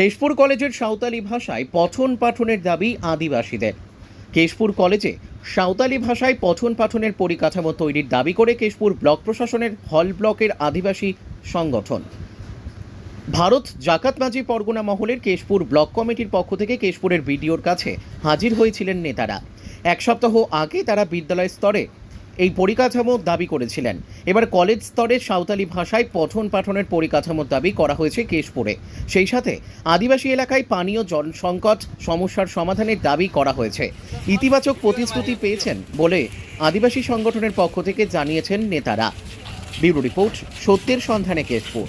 কেশপুর কলেজের সাঁওতালি ভাষায় পঠন পাঠনের দাবি আদিবাসীদের। কেশপুর কলেজে সাঁওতালি ভাষায় পঠন পাঠনের পরিকাঠামো তৈরির দাবি করে কেশপুর ব্লক প্রশাসনের হল ব্লকের আদিবাসী সংগঠন। ভারত জাকাত মাঝি পরগনা মহলের কেশপুর ব্লক কমিটির পক্ষ থেকে কেশপুরের বিডিওর কাছে হাজির হয়েছিলেন নেতারা। এক সপ্তাহ আগে তারা বিদ্যালয় স্তরে এই পরিকাঠামো দাবি করেছিলেন। এবার কলেজ স্তরে সাঁওতালি ভাষায় পঠন পাঠনের পরিকাঠামোর দাবি করা হয়েছে কেশপুরে। সেই সাথে আদিবাসী এলাকায় পানীয় জল সংকট, সমস্যার সমাধানের দাবি করা হয়েছে। ইতিবাচক প্রতিশ্রুতি পেয়েছেন বলে আদিবাসী সংগঠনের পক্ষ থেকে জানিয়েছেন নেতারা। ব্যুরো রিপোর্ট, সত্যের সন্ধানে কেশপুর।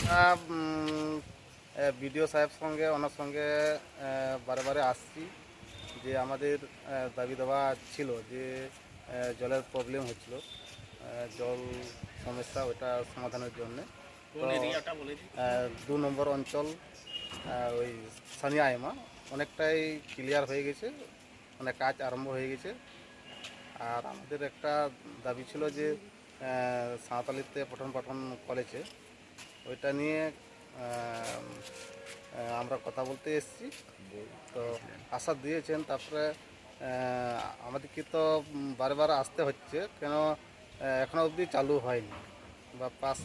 বিডিও সাহেব সঙ্গে, ওনার সঙ্গে বারে বারে আসছি যে আমাদের দাবি দেওয়া ছিল যে জলের প্রবলেম হচ্ছিল। জল সমস্যা ওটা সমাধানের জন্য। দু নম্বর অঞ্চল ওই সানিয়া আইমা। অনেকটাই ক্লিয়ার হয়ে গেছে মানে কাজ আরম্ভ হয়ে গেছে। আর আমাদের একটা দাবি ছিল যে সাঁওতালিতে পঠন পাঠন কলেজে ওইটা নিয়ে আমরা কথা বলতে এসেছি। তো আশা দিয়েছেন তারপরে আমাদেরকে তো উম, বারে বারে আসতে হচ্ছে কেন আহ, এখনও অবধি চালু হয়নি বা পাস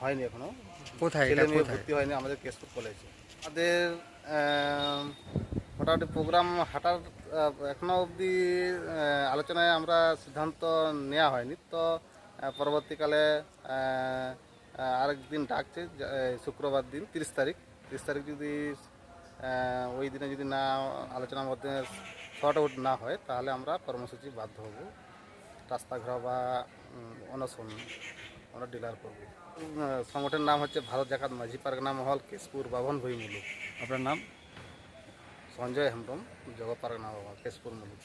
হয়নি এখনও। কোথায় ছেলে মেয়ে ভর্তি হয়নি আমাদের কেশপুর কলেজে। আমাদের মোটামুটি প্রোগ্রাম হাঁটার আহ, এখনও অবধি আলোচনায় আমরা সিদ্ধান্ত নেওয়া হয়নি তো পরবর্তীকালে আরেকদিন ডাকছে শুক্রবার দিন তিরিশ তারিখ। তিরিশ তারিখ যদি ওই দিনে যদি না আলোচনার মধ্যে শর্ট আউট না হয় তাহলে আমরা কর্মসূচি বাধ্য হব। রাস্তা ঘেরাও বা অনশন আমরা ডিলার করব। সংগঠনের নাম হচ্ছে ভারত জাকাত মাঝি পারগনা মহল কেশপুর বাভন ভুই মুলুক। আপনার নাম? সঞ্জয় হেমব্রম জগৎ পারগনা বাবা কেশপুর মুলুক।